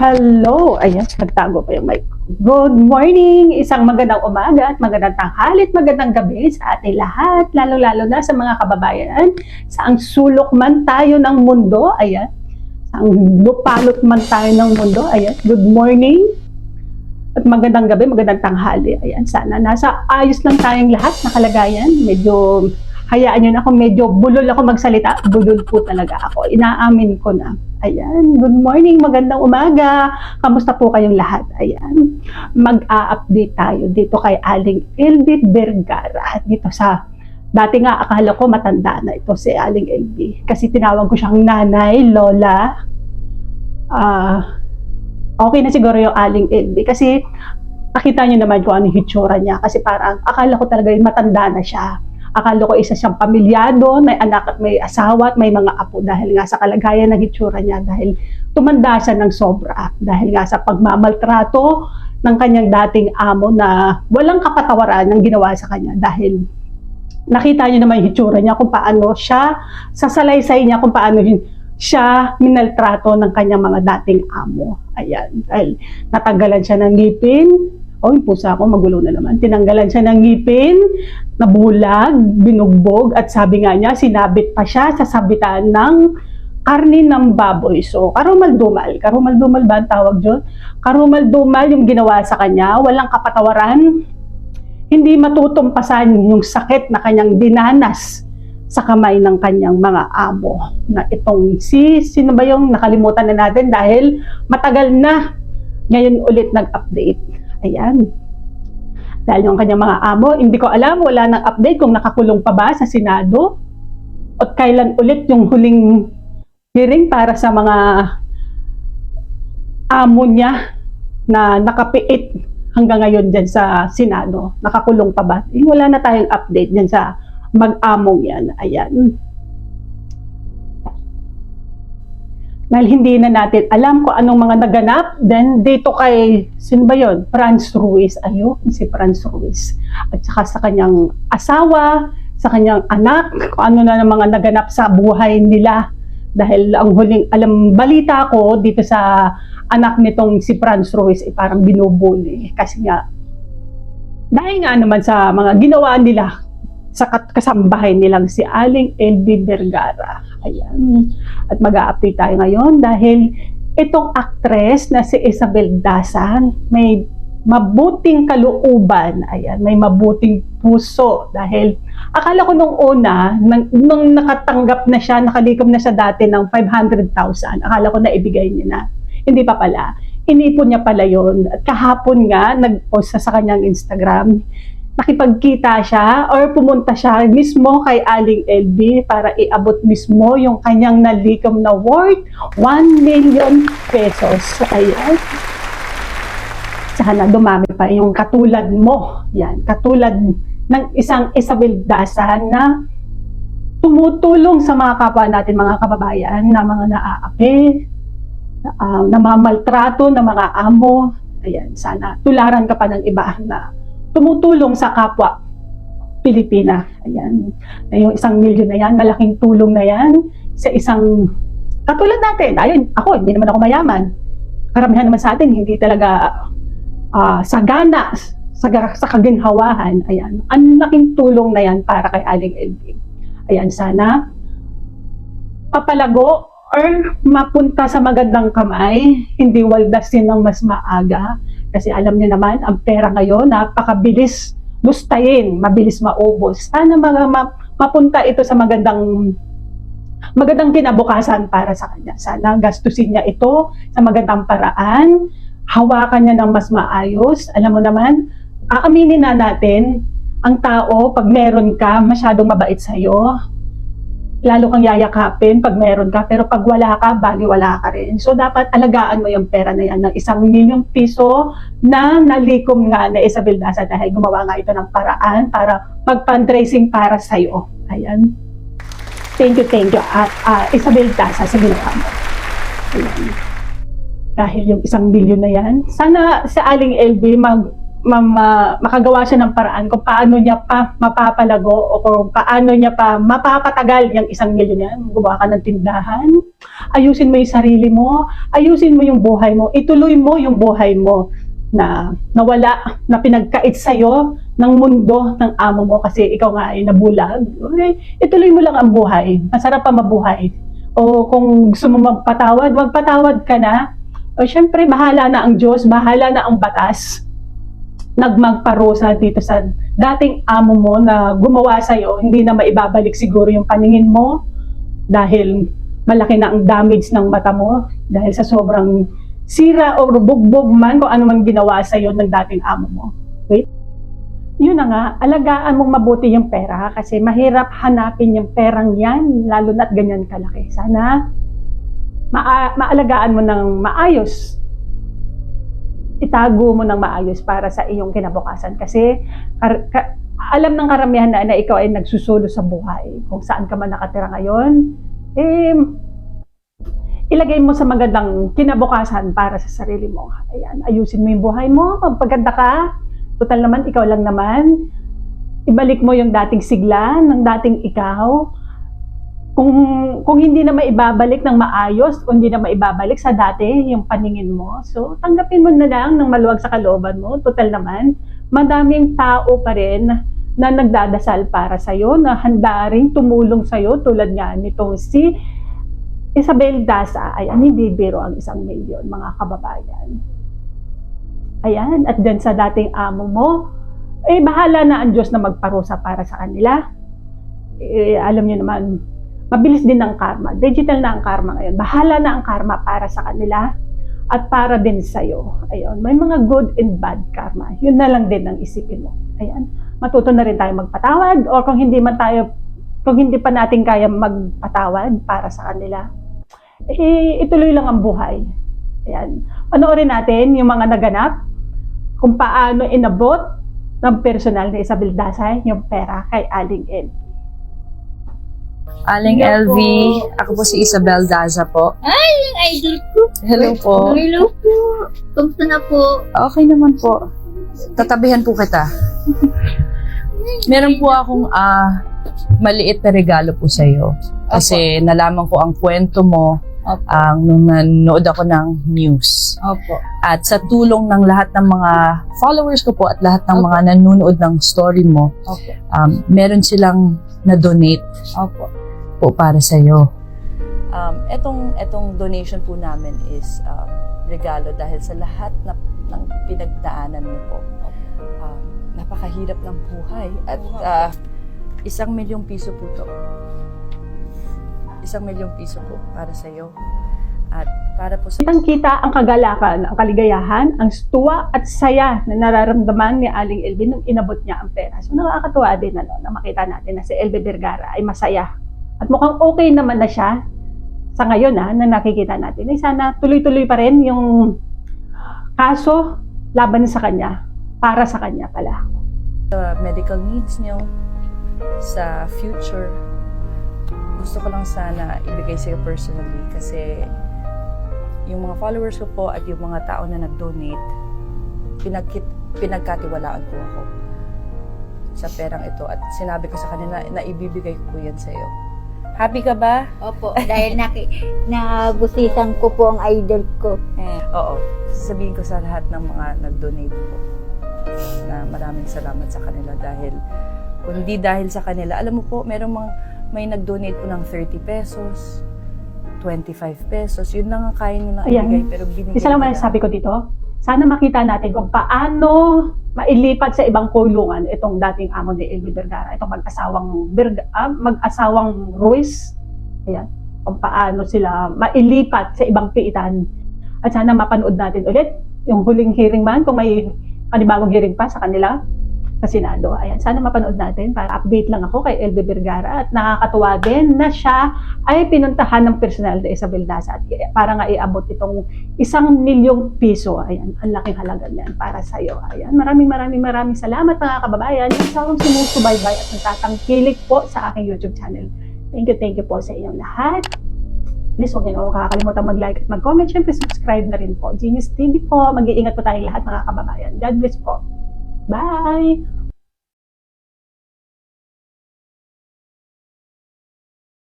Hello! Ayan, nagtago pa yung mic. Good morning! Isang magandang umaga at magandang tanghali at magandang gabi sa ating lahat, lalo-lalo na sa mga kababayan. Saang sulok man tayo ng mundo, ayan. Saang lupalot man tayo ng mundo, ayan. Good morning! At magandang gabi, magandang tanghali. Ayan, sana nasa ayos lang tayong lahat na kalagayan. Medyo, hayaan nyo na kung medyo bulol ako magsalita. Bulol po talaga ako. Inaamin ko na. Ayan, good morning, magandang umaga. Kamusta po kayong lahat? Ayan, mag-a-update tayo dito kay Aling Elbit Vergara. Dito sa, dati nga akala ko matanda na ito si Aling Elbit. Kasi tinawag ko siyang nanay, lola. Ah, okay na siguro yung Aling Elbit. Kasi nakita niyo naman kung ano yung hitsura niya. Kasi parang akala ko talaga matanda na siya. Akala ko isa siyang pamilyado, may anak at may asawa at may mga apo dahil nga sa kalagayan ng hitsura niya dahil tumanda siya ng sobra dahil nga sa pagmamaltrato ng kanyang dating amo na walang kapatawaran ng ginawa sa kanya dahil nakita niyo naman yung hitsura niya kung paano siya sa salaysay niya kung paano siya minaltrato ng kanyang mga dating amo. Ayan. Dahil natanggalan siya ng ngipin, Oh, yung pusa ko, magulo na naman. Tinanggalan siya ng ngipin, nabulag, binugbog, at sabi nga niya, sinabit pa siya sa sabitan ng karni ng baboy. So, karumal-dumal. Karumal-dumal ba ang tawag dyan? Karumal-dumal yung ginawa sa kanya, walang kapatawaran, hindi matutumpasan yung sakit na kanyang dinanas sa kamay ng kanyang mga amo. Na itong si, sino ba yung nakalimutan na natin dahil matagal na ngayon ulit nag-update. Ayan. Dahil yung kanyang mga amo, hindi ko alam, wala nang update kung nakakulong pa ba sa Senado at kailan ulit yung huling hearing para sa mga amo niya na nakapiit hanggang ngayon dyan sa Senado. Nakakulong pa ba? Eh, wala na tayong update dyan sa mag-among yan. Ayan. Dahil hindi na natin alam kung anong mga naganap. Then, dito kay, sino ba yun? Franz Ruiz. Ayun, si Franz Ruiz. At saka sa kanyang asawa, sa kanyang anak, kung ano na ng mga naganap sa buhay nila. Dahil ang huling, alam, balita ko dito sa anak nitong si Franz Ruiz, eh, parang binubuli. Kasi nga, dahil nga naman sa mga ginawa nila sa kasambahay nilang si Aling LB Vergara. Ayan. At mag-a-update tayo ngayon dahil itong actress na si Isabel Dasan may mabuting kalooban. Ayan, may mabuting puso dahil akala ko nung una, nang, nung nakatanggap na siya, nakalikom na siya dati ng 500,000, akala ko na ibigay niya na. Hindi pa pala. Inipon niya pala yon At kahapon nga, nag-post sa kanyang Instagram, nakipagkita siya or pumunta siya mismo kay Aling LB para iabot mismo yung kanyang nalikom na worth 1 million pesos. So, ayan. Sana dumami pa yung katulad mo. Yan, katulad ng isang Isabel Dasan na tumutulong sa mga kapwa natin, mga kababayan, na mga naaapi, uh, namamaltrato ng mga amo. Ayan, sana tularan ka pa ng iba na tumutulong sa kapwa Pilipina. Ayan. Yung isang milyon na yan, malaking tulong na yan sa isang katulad natin. Ayun, ako, hindi naman ako mayaman. Karamihan naman sa atin, hindi talaga uh, sagana sa, sa kaginhawahan. Ayan. Ang laking tulong na yan para kay Aling LB. Ayan, sana papalago or mapunta sa magandang kamay, hindi waldasin ng mas maaga kasi alam niyo naman, ang pera ngayon, napakabilis gustayin, mabilis maubos. Sana mga ma, mapunta ito sa magandang magandang kinabukasan para sa kanya. Sana gastusin niya ito sa magandang paraan, hawakan niya ng mas maayos. Alam mo naman, aaminin na natin, ang tao, pag meron ka, masyadong mabait sa'yo, lalo kang yayakapin pag meron ka, pero pag wala ka, bali wala ka rin. So, dapat alagaan mo yung pera na yan ng isang milyong piso na nalikom nga na Isabel Daza dahil gumawa nga ito ng paraan para mag-fundraising para sa'yo. Ayan. Thank you, thank you. Uh, uh, Isabel Daza sa ginawa mo. Dahil yung isang milyon na yan, sana sa Aling LB mag ma- ma- makagawa siya ng paraan kung paano niya pa mapapalago o kung paano niya pa mapapatagal yung isang milyon yan. Gumawa ka ng tindahan, ayusin mo yung sarili mo, ayusin mo yung buhay mo, ituloy mo yung buhay mo na nawala, na pinagkait sa'yo ng mundo ng amo mo kasi ikaw nga ay nabulag. Okay? Ituloy mo lang ang buhay. Masarap pa mabuhay. O kung gusto mo magpatawad, magpatawad ka na. O syempre, bahala na ang Diyos, bahala na ang batas nagmagparusa dito sa dating amo mo na gumawa sa'yo, hindi na maibabalik siguro yung paningin mo dahil malaki na ang damage ng mata mo dahil sa sobrang sira o bugbog man kung ano man ginawa sa'yo ng dating amo mo. Wait. Yun na nga, alagaan mong mabuti yung pera kasi mahirap hanapin yung perang yan, lalo na't ganyan kalaki. Sana maa- maalagaan mo ng maayos itago mo ng maayos para sa iyong kinabukasan. Kasi kar- ka- alam ng karamihan na, na ikaw ay nagsusulo sa buhay. Kung saan ka man nakatira ngayon, eh, ilagay mo sa magandang kinabukasan para sa sarili mo. Ayan, ayusin mo yung buhay mo, magpaganda ka. Total naman, ikaw lang naman. Ibalik mo yung dating sigla ng dating ikaw kung kung hindi na maibabalik ng maayos, kung hindi na maibabalik sa dati yung paningin mo, so tanggapin mo na lang ng maluwag sa kalooban mo. Total naman, madaming tao pa rin na nagdadasal para sa iyo, na handa rin tumulong sa iyo tulad nga nitong si Isabel Dasa. Ayan, hindi biro ang isang milyon, mga kababayan. Ayan, at dyan sa dating amo mo, eh bahala na ang Diyos na magparusa para sa kanila. Eh, alam niyo naman, mabilis din ang karma. Digital na ang karma ngayon. Bahala na ang karma para sa kanila at para din sa iyo. Ayun, may mga good and bad karma. Yun na lang din ang isipin mo. Ayan, matuto na rin tayo magpatawad or kung hindi man tayo kung hindi pa natin kaya magpatawad para sa kanila, eh, ituloy lang ang buhay. Ayan. Panoorin natin yung mga naganap kung paano inabot ng personal na Isabel Dasay yung pera kay Aling Ed. Aling Hello LV, po. ako po si Isabel Daza po. Yung idol ko. Hello po. Hello po. Kamusta na po? Okay naman po. Tatabihan po kita. Meron po akong ah maliit na regalo po sa iyo. Kasi nalaman ko ang kwento mo Opo. ang nung nanood ako ng news. Opo. At sa tulong ng lahat ng mga followers ko po at lahat ng Opo. mga nanonood ng story mo, Opo. um, meron silang na-donate Opo. Po para sa iyo. Um, etong etong donation po namin is um, regalo dahil sa lahat na, ng pinagdaanan niyo po. Um, napakahirap ng buhay at uh, isang milyong piso po to. Isang milyong piso po para sa iyo. At para po sa Kitang-kita ang kagalakan, ang kaligayahan, ang tuwa at saya na nararamdaman ni Aling Elby nung inabot niya ang pera. So nakakatuwa din ano, na makita natin na si Elby Vergara ay masaya. At mukhang okay naman na siya sa ngayon ha, na nakikita natin. Ay sana tuloy-tuloy pa rin yung kaso laban sa kanya, para sa kanya pala. sa medical needs niyo, sa future, gusto ko lang sana ibigay sa iyo personally kasi yung mga followers ko po at yung mga tao na nag-donate, pinagkit, pinagkatiwalaan po ako sa perang ito at sinabi ko sa kanila na ibibigay ko yan sa iyo. Happy ka ba? Opo. Dahil naki, nabusisan ko po ang idol ko. Oo. Sasabihin ko sa lahat ng mga nag-donate po na maraming salamat sa kanila dahil kung hindi dahil sa kanila, alam mo po, merong mga, may nag-donate po ng 30 pesos, 25 pesos, yun lang ang kaya Ayan. ibigay, pero binigay Isa lang nila. masasabi ko dito, sana makita natin kung paano mailipat sa ibang kulungan itong dating amo ni Elby Vergara, itong mag-asawang Berga, ah, mag-asawang Ruiz. Ayan. Kung paano sila mailipat sa ibang piitan. At sana mapanood natin ulit yung huling hearing man kung may panibagong hearing pa sa kanila sa Senado. Ayan, sana mapanood natin para update lang ako kay Elby Vergara at nakakatuwa din na siya ay pinuntahan ng personal na Isabel Daza at para nga iabot itong isang milyong piso. Ayan, ang laking halaga niyan para sa iyo. Ayan, maraming maraming maraming salamat mga kababayan. Sa akong sumusubaybay at nagtatangkilik po sa aking YouTube channel. Thank you, thank you po sa inyong lahat. Please huwag niyo na kakalimutan mag-like at mag-comment. Siyempre, subscribe na rin po. Genius TV po. Mag-iingat po tayong lahat mga kababayan. God bless po. Bye!